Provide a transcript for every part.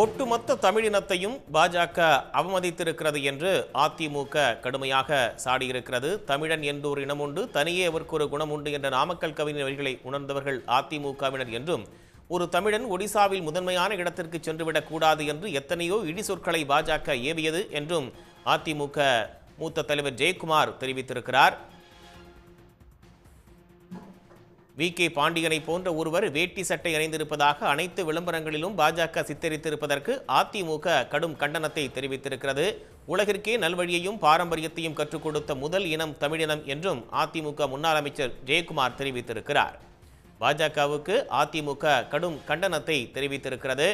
ஒட்டுமொத்த தமிழினத்தையும் பாஜக அவமதித்திருக்கிறது என்று அதிமுக கடுமையாக சாடியிருக்கிறது. தமிழன் என்றோர் இனம் உண்டு தனியே அவருக்கு ஒரு குணம் உண்டு என்ற நாமக்கல் கவிஞர் வரிகளை உணர்ந்தவர்கள் அதிமுகவினர் என்றும் ஒரு தமிழன் ஒடிசாவில் முதன்மையான இடத்திற்கு சென்றுவிடக் கூடாது என்று எத்தனையோ இடி சொற்களை பாஜக ஏவியது என்றும் அதிமுக மூத்த தலைவர் ஜெயக்குமார் தெரிவித்திருக்கிறார். வி. கே. பாண்டியனை போன்ற ஒருவர் வேட்டி சட்டை அணிந்திருப்பதாக அனைத்து விளம்பரங்களிலும் பாஜக சித்தரித்திருப்பதற்கு அதிமுக கடும் கண்டனத்தை தெரிவித்திருக்கிறது. உலகிற்கே நல்வழியையும் பாரம்பரியத்தையும் கற்றுக் கொடுத்த முதல் இனம் தமிழினம் என்றும் அதிமுக முன்னாள் அமைச்சர் ஜெயக்குமார் தெரிவித்திருக்கிறார். பாஜகவுக்கு அதிமுக கடும் கண்டனத்தை தெரிவித்திருக்கிறது.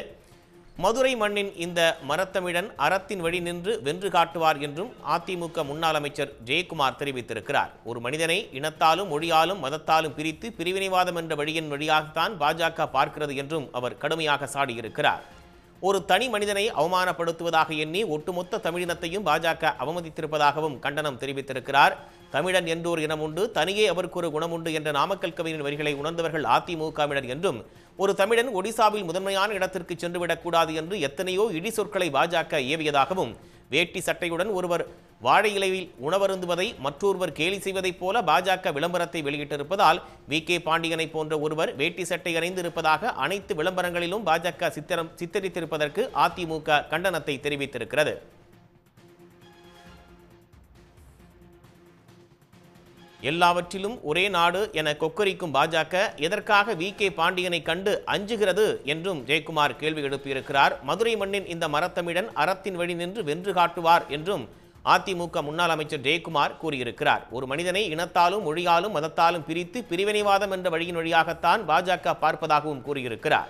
மதுரை மண்ணின் இந்த மரத்தமிழன் அறத்தின் வழி நின்று வென்று காட்டுவார் என்றும் அதிமுக முன்னாள் அமைச்சர் ஜெயக்குமார் தெரிவித்திருக்கிறார். ஒரு மனிதனை இனத்தாலும் மொழியாலும் மதத்தாலும் பிரித்து பிரிவினைவாதம் என்ற வழியின் வழியாகத்தான் பாஜக பார்க்கிறது என்றும் அவர் கடுமையாக சாடியிருக்கிறார். ஒரு தனி மனிதனை அவமானப்படுத்துவதாக எண்ணி ஒட்டுமொத்த தமிழினத்தையும் பாஜக அவமதித்திருப்பதாகவும் கண்டனம் தெரிவித்திருக்கிறார். தமிழன் என்றோர் இனம் உண்டு தனியே அவருக்கு ஒரு குணம் உண்டு என்ற நாமக்கல் கவிஞரின் வரிகளை உணர்ந்தவர்கள் அதிமுகவினர் என்றும் ஒரு தமிழன் ஒடிசாவில் முதன்மையான இடத்திற்கு சென்றுவிடக்கூடாது என்று எத்தனையோ இடி சொற்களை பாஜக ஏவியதாகவும் வேட்டி சட்டையுடன் ஒருவர் வாழை இலையில் உணவருந்துவதை மற்றொருவர் கேலி செய்வதைப் போல பாஜக விளம்பரத்தை வெளியிட்டிருப்பதால் வி. கே. பாண்டியனை போன்ற ஒருவர் வேட்டி சட்டை அணிந்திருப்பதாக அனைத்து விளம்பரங்களிலும் பாஜக சித்திரம் சித்தரித்திருப்பதற்கு அதிமுக கண்டனத்தை தெரிவித்திருக்கிறது. எல்லாவற்றிலும் ஒரே நாடு என கொக்கரிக்கும் பாஜக எதற்காக வி கே பாண்டியனை கண்டு அஞ்சுகிறது என்றும் ஜெயக்குமார் கேள்வி எழுப்பியிருக்கிறார். மதுரை மண்ணின் இந்த மரத்தமிழன் அறத்தின் வழி நின்று வென்று காட்டுவார் என்றும் அதிமுக முன்னாள் அமைச்சர் ஜெயக்குமார் கூறியிருக்கிறார். ஒரு மனிதனை இனத்தாலும் மொழியாலும் மதத்தாலும் பிரித்து பிரிவினைவாதம் என்ற வழியின் வழியாகத்தான் பாஜக பார்ப்பதாகவும் கூறியிருக்கிறார்.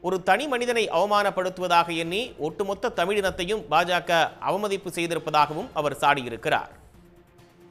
ஒரு தனி மனிதனை அவமானப்படுத்துவதாக எண்ணி ஒட்டுமொத்த தமிழினத்தையும் பாஜக அவமதிப்பு செய்திருப்பதாகவும் அவர் சாடியிருக்கிறார்.